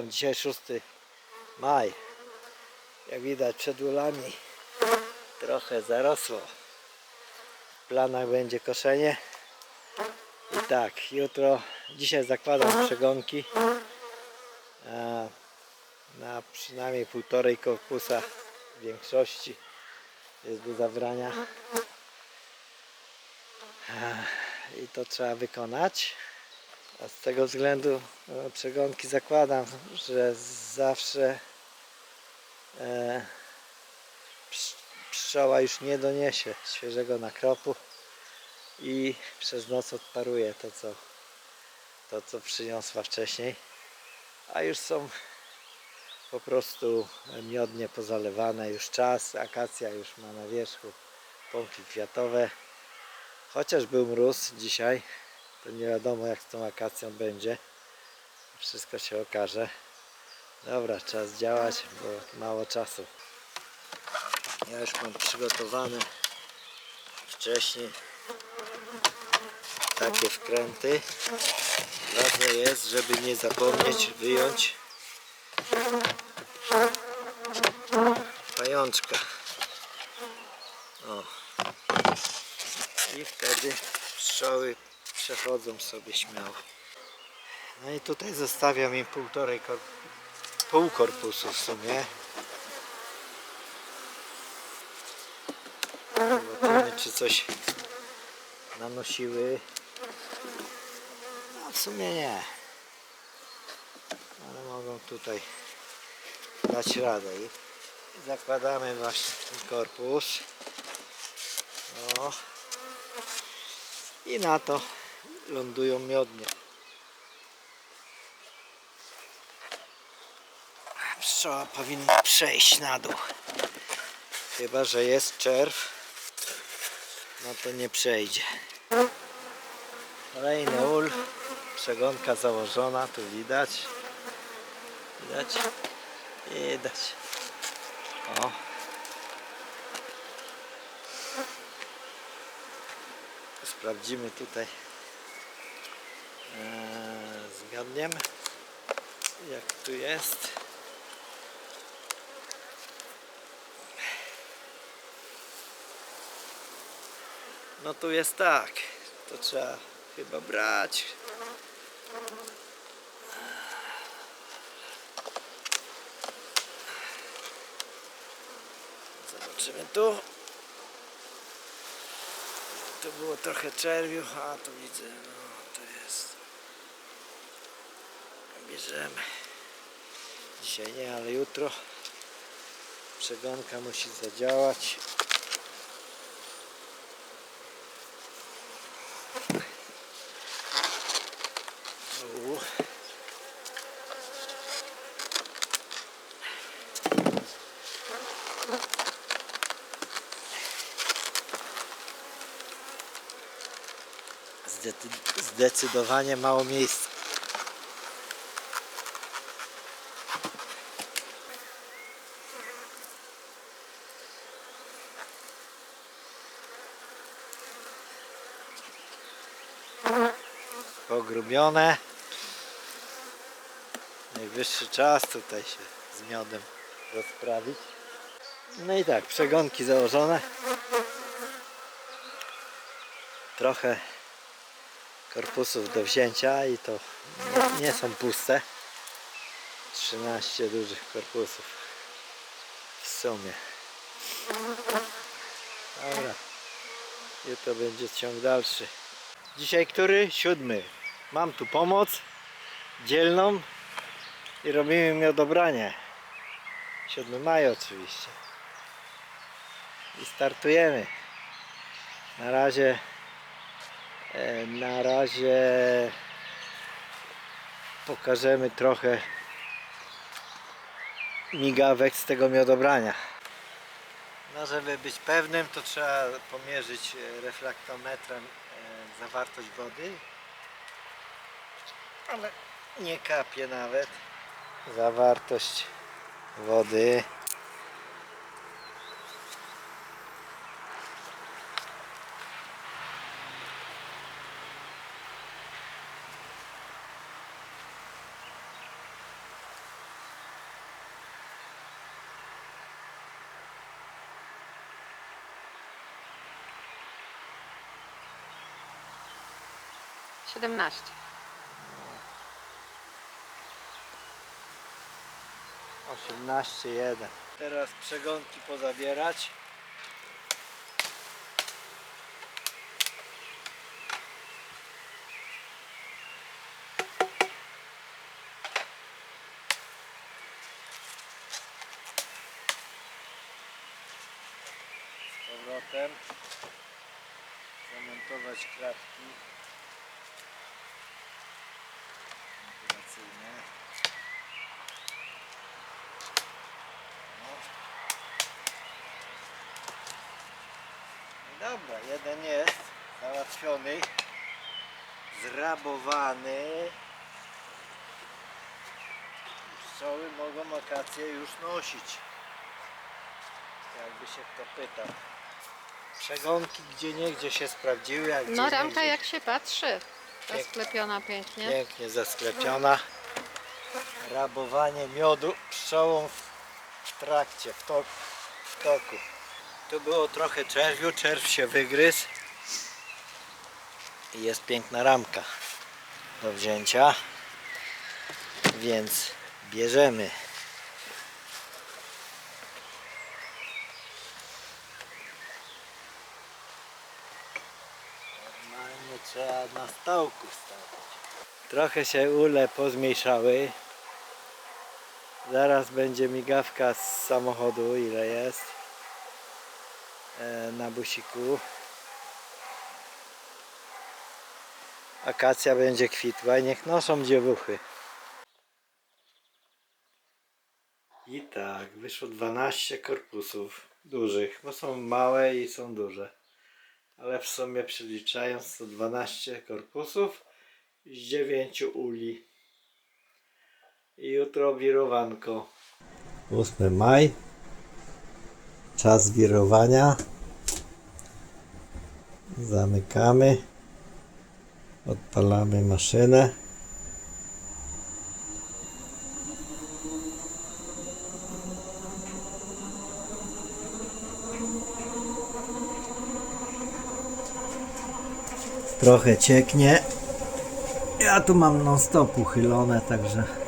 witam. Dzisiaj 6 maj. Jak widać przed ulami trochę zarosło. W planach będzie koszenie. I tak, jutro, dzisiaj zakładam przegonki na przynajmniej półtorej korpusa w większości jest do zabrania. I to trzeba wykonać. A z tego względu e, przegonki zakładam, że zawsze e, psz- pszczoła już nie doniesie świeżego nakropu i przez noc odparuje to co, to, co przyniosła wcześniej. A już są po prostu miodnie pozalewane, już czas, akacja już ma na wierzchu pąki kwiatowe. Chociaż był mróz dzisiaj, to nie wiadomo jak z tą akacją będzie. Wszystko się okaże. Dobra, czas działać, bo mało czasu. Ja już mam przygotowane wcześniej takie wkręty. Ważne jest, żeby nie zapomnieć wyjąć pajączka. O. I wtedy pszczoły przechodzą sobie śmiało. No i tutaj zostawiam im półtorej kor pół korpusu w sumie. Zobaczymy czy coś nanosiły. No w sumie nie. Ale mogą tutaj dać radę. I zakładamy właśnie ten korpus. O. I na to lądują miodnie. Pszczoła powinna przejść na dół. Chyba, że jest czerw, no to nie przejdzie. Kolejny ul, przegonka założona, tu widać. Widać? Widać. O. Sprawdzimy tutaj eee, z miodniem jak tu jest. No tu jest tak. To trzeba chyba brać. Zobaczymy tu. Tu było trochę czerwiu, a tu widzę, no to jest. Bierzemy. Dzisiaj nie, ale jutro przegonka musi zadziałać. Zdecydowanie mało miejsca. Pogrubione. Najwyższy czas tutaj się z miodem rozprawić. No i tak, przegonki założone. Trochę korpusów do wzięcia i to nie, nie są puste. 13 dużych korpusów w sumie. Dobra. Jutro będzie ciąg dalszy. Dzisiaj który? Siódmy. Mam tu pomoc dzielną i robimy miodobranie. 7 maja oczywiście. I startujemy. Na razie e, na razie pokażemy trochę migawek z tego miodobrania. No żeby być pewnym to trzeba pomierzyć e, reflektometrem e, zawartość wody ale nie kapie nawet. Zawartość wody. Siedemnaście. 18,1 Teraz przegonki pozabierać. Powrotem. Zamontować klatki dobra, jeden jest załatwiony, zrabowany. Pszczoły mogą akacje już nosić. Jakby się kto pytał. Przegonki gdzie niegdzie się sprawdziły, a gdzie No ramka niegdzie jak się patrzy. Zasklepiona pięknie. Pięknie zasklepiona. Rabowanie miodu pszczołą w, trakcie, w, tok, w toku. Tu było trochę czerwiu, czerw się wygryzł. I jest piękna ramka do wzięcia. Więc bierzemy. Normalnie trzeba na stołku stawiać. Trochę się ule pozmniejszały. Zaraz będzie migawka z samochodu, ile jest na busiku. Akacja będzie kwitła i niech noszą dziewuchy. I tak, wyszło 12 korpusów dużych, bo są małe i są duże. Ale w sumie przeliczając to 12 korpusów z 9 uli. I jutro wirowanko. 8 maj. Czas wirowania. Zamykamy. Odpalamy maszynę. Trochę cieknie. Ja tu mam non stop uchylone, także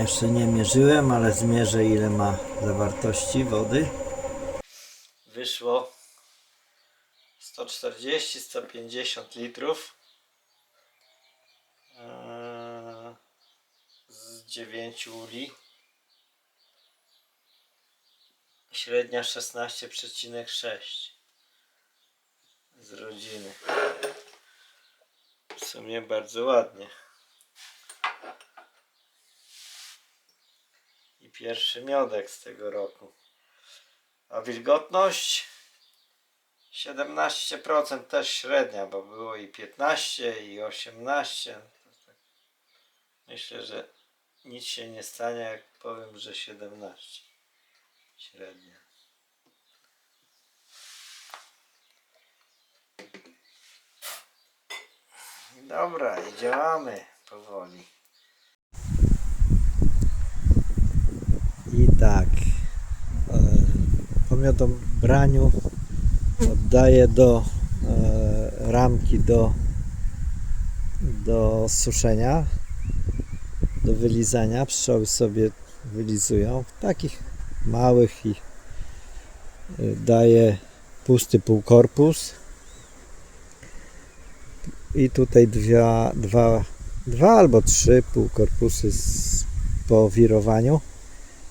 jeszcze nie mierzyłem, ale zmierzę ile ma zawartości wody. Wyszło 140-150 litrów Eee, z 9 uli. Średnia 16,6 z rodziny. W sumie bardzo ładnie. Pierwszy miodek z tego roku. A wilgotność 17% też średnia, bo było i 15 i 18. To tak Myślę, że nic się nie stanie, jak powiem, że 17 średnia. Dobra, i działamy powoli. I tak, e, po miodobraniu oddaję do e, ramki do, do suszenia, do wylizania. Pszczoły sobie wylizują takich małych i e, daję pusty półkorpus i tutaj dwa, dwa, dwa albo trzy półkorpusy po wirowaniu.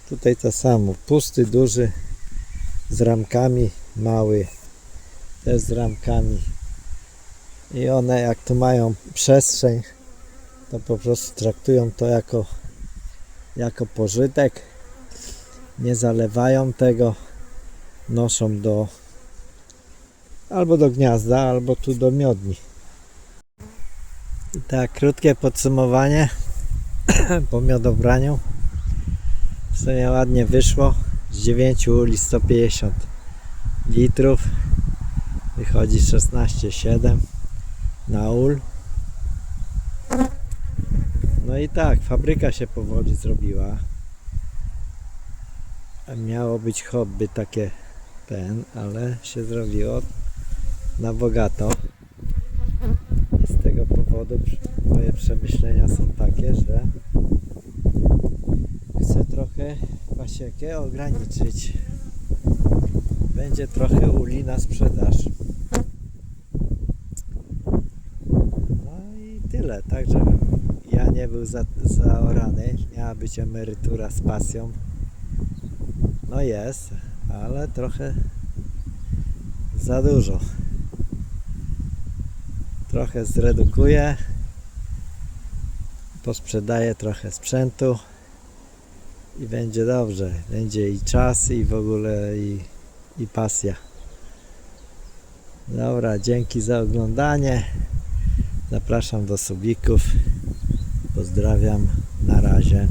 Tutaj to samo, pusty, duży z ramkami, mały też z ramkami. I one jak tu mają przestrzeń, to po prostu traktują to jako, jako pożytek. Nie zalewają tego, noszą do albo do gniazda, albo tu do miodni. I tak, krótkie podsumowanie po miodobraniu. W sumie ładnie wyszło. Z 9 uli 150 litrów. Wychodzi 16,7 na ul. No i tak, fabryka się powoli zrobiła. Miało być hobby takie ten, ale się zrobiło na bogato. powodu moje przemyślenia są takie, że chcę trochę pasiekę ograniczyć. Będzie trochę uli na sprzedaż. No i tyle. Tak, żebym ja nie był za, zaorany. Miała być emerytura z pasją. No jest, ale trochę za dużo. Trochę zredukuję. Posprzedaję trochę sprzętu i będzie dobrze. Będzie i czas, i w ogóle i, i pasja. Dobra, dzięki za oglądanie. Zapraszam do subików. Pozdrawiam. Na razie.